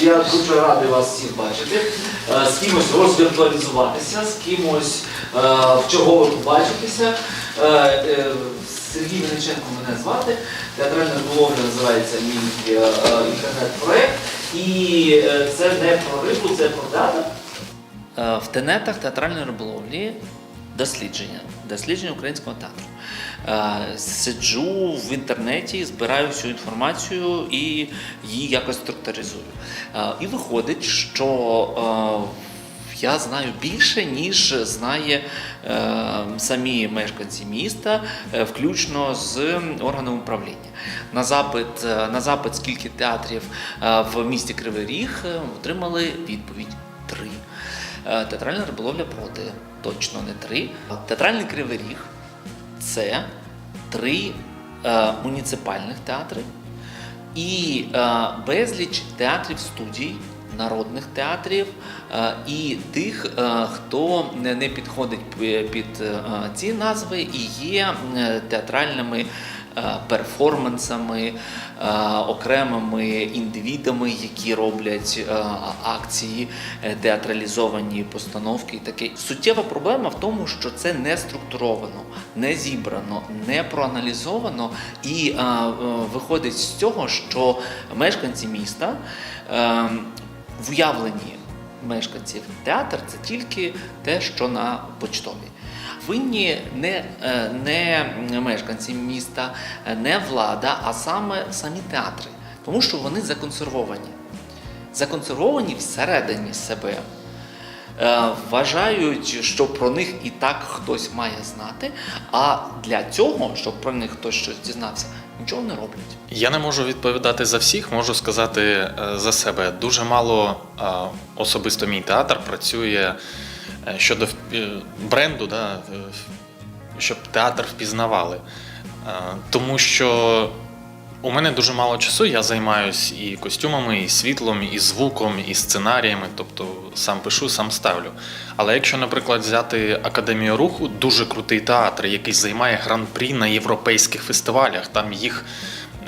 Я дуже радий вас всіх бачити. Е, З кимось розвіртуалізуватися, з кимось е, вчергово побачитися. Е, Сергій Вениченко мене звати. Театральна риболовля називається мій інтернет-проект. І це не про рибу, це про. Е, В тенетах театральної риболовлі дослідження, дослідження українського театру. Е, Сиджу в інтернеті, збираю всю інформацію і її якось структуризую. Е, І виходить, що е, я знаю більше, ніж знає самі мешканці міста, включно з органом управління. На запит, на запит скільки театрів в місті Кривий Ріг отримали відповідь три. Е, Театральна риболовля проти точно не три. Театральний Кривий Ріг це три е, муніципальних театри і е, безліч театрів студій, народних театрів е, і тих, е, хто не підходить під ці назви і є театральними перформансами, е, окремими індивідами, які роблять е, акції, е, театралізовані постановки і таке. Суттєва проблема в тому, що це не структуровано, не зібрано, не проаналізовано, і е, е, виходить з цього, що мешканці міста е, в уявленні мешканців театр це тільки те, що на почтовій. Винні не, е, не мешканці міста, е, не влада, а саме самі театри, тому що вони законсервовані. Законсервовані всередині себе. Е, Вважають, що про них і так хтось має знати, а для цього, щоб про них хтось щось дізнався, нічого не роблять. Я не можу відповідати за всіх, можу сказати за себе. Дуже мало особисто мій театр працює щодо е, бренду, да, е, щоб театр впізнавали. Е, Тому що у мене дуже мало часу, я займаюся і костюмами, і світлом, і звуком, і сценаріями, тобто сам пишу, сам ставлю. Але якщо, наприклад, взяти Академію руху, дуже крутий театр, який займає гран-прі на європейських фестивалях, там їх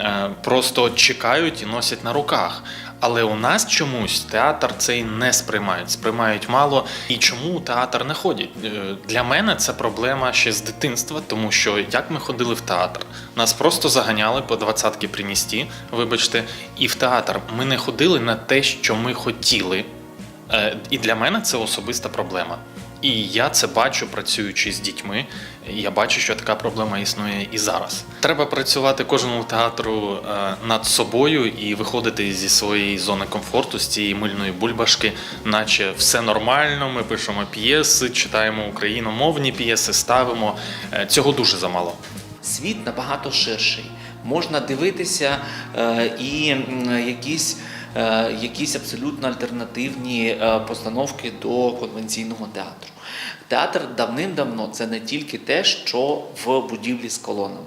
е, просто чекають і носять на руках. Але у нас чомусь театр цей не сприймають, сприймають мало. І чому у театр не ходять? Е, Для мене це проблема ще з дитинства, тому що як ми ходили в театр, нас просто заганяли по двадцятки при місті, вибачте, і в театр ми не ходили на те, що ми хотіли. Е, І для мене це особиста проблема. І я це бачу, працюючи з дітьми. Я бачу, що така проблема існує і зараз. Треба працювати кожному театру е, над собою і виходити зі своєї зони комфорту, з цієї мильної бульбашки, наче все нормально. Ми пишемо п'єси, читаємо україномовні п'єси, ставимо. Е, Цього дуже замало. світ набагато ширший. Можна дивитися е, і якісь, якісь абсолютно альтернативні постановки до конвенційного театру. Театр давним-давно це не тільки те, що в будівлі з колонами.